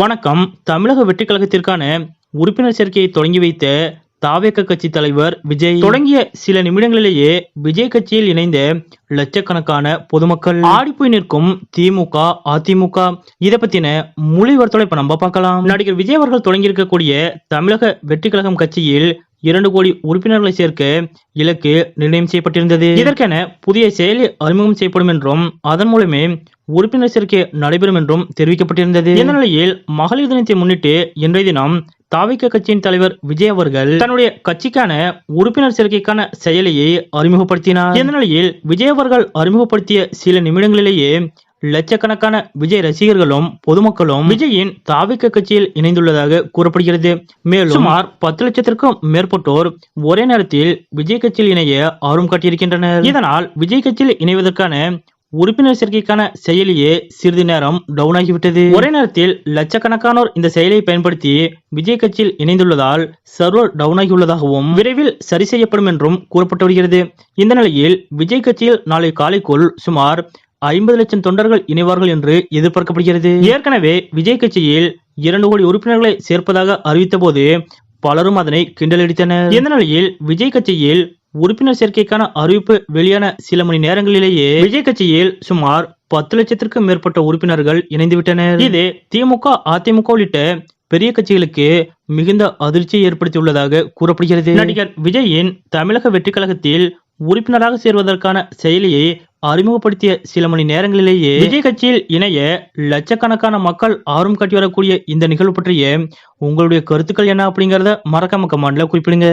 வணக்கம். தமிழக வெற்றி கழகத்திற்கான உறுப்பினர் சேர்க்கையை தொடங்கி வைத்த தாவேக கட்சி தலைவர் விஜய். தொடங்கிய சில நிமிடங்களிலேயே விஜய் கட்சியில் இணைந்த லட்சக்கணக்கான பொதுமக்கள். ஆடிப்போய் நிற்கும் திமுக அதிமுக. இதை பத்தின முழு விவரத்தோட இப்ப நம்ம பார்க்கலாம். நடிகர் விஜய் அவர்கள் தொடங்கி இருக்கக்கூடிய தமிழக வெற்றி கழகம் கட்சியில் இரண்டு கோடி உறுப்பினர்களை சேர்க்க இலக்கு நிர்ணயம் செய்யப்பட்டிருந்தது. இதற்கென புதிய செயலி அறிமுகம் செய்யப்படும் என்றும் அதன் மூலமே உறுப்பினர் சேர்க்கை நடைபெறும் என்றும் தெரிவிக்கப்பட்டிருந்தது. இந்த நிலையில் மகளிர் தினத்தை முன்னிட்டு இன்றைய தினம் தாவிக்க கட்சியின் தலைவர் விஜய் அவர்கள் தன்னுடைய கட்சிக்கான உறுப்பினர் சேர்க்கைக்கான செயலியை அறிமுகப்படுத்தினார். இந்த நிலையில் விஜய் அவர்கள் அறிமுகப்படுத்திய சில நிமிடங்களிலேயே லட்சக்கணக்கான விஜய் ரசிகர்களும் பொதுமக்களும் விஜயின் தாவிக கட்சியில் இணைந்துள்ளதாக கூறப்படுகிறது. மேலும் சுமார் பத்து லட்சத்திற்கும் மேற்பட்டோர் ஒரே நேரத்தில் விஜய் கட்சியில் இணைய ஆர்வம் காட்டியிருக்கின்றனர். இதனால் விஜய் கட்சியில் இணைவதற்கான உறுப்பினர் சேர்க்கைக்கான செயலியே சிறிது நேரம் டவுன் ஆகிவிட்டது. ஒரே நேரத்தில் லட்சக்கணக்கானோர் இந்த செயலியை பயன்படுத்தி விஜய் கட்சியில் இணைந்துள்ளதால் சர்வர் டவுன் ஆகியுள்ளதாகவும் விரைவில் சரி செய்யப்படும் என்றும் கூறப்பட்டு வருகிறது. இந்த நிலையில் விஜய் கட்சியில் நாளை காலைக்குள் சுமார் ஐம்பது லட்சம் தொண்டர்கள் இணைவார்கள் என்று எதிர்பார்க்கப்படுகிறது. ஏற்கனவே விஜய் கட்சியில் இரண்டு கோடி உறுப்பினர்களை சேர்ப்பதாக அறிவித்த போது பலரும் அதனை கிண்டலடித்தனர். இந்த நிலையில் விஜய் கட்சியில் உறுப்பினர் சேர்க்கைக்கான அறிவிப்பு வெளியான சில மணி நேரங்களிலேயே விஜய் கட்சியில் சுமார் பத்து லட்சத்திற்கும் மேற்பட்ட உறுப்பினர்கள் இணைந்துவிட்டனர். இது திமுக அதிமுக உள்ளிட்ட பெரிய கட்சிகளுக்கு மிகுந்த அதிர்ச்சியை ஏற்படுத்தியுள்ளதாக கூறப்படுகிறது. நடிகர் விஜயின் தமிழக வெற்றி கழகத்தில் உறுப்பினராக சேர்வதற்கான செயலியை அறிமுகப்படுத்திய சில மணி நேரங்களிலேயே விஜய் கட்சியில் இணைய லட்சக்கணக்கான மக்கள் ஆர்வம் காட்டி வரக்கூடிய இந்த நிகழ்வு பற்றிய உங்களுடைய கருத்துக்கள் என்ன அப்படிங்கறத மறக்காம கமாண்ட்ல குறிப்பிடுங்க.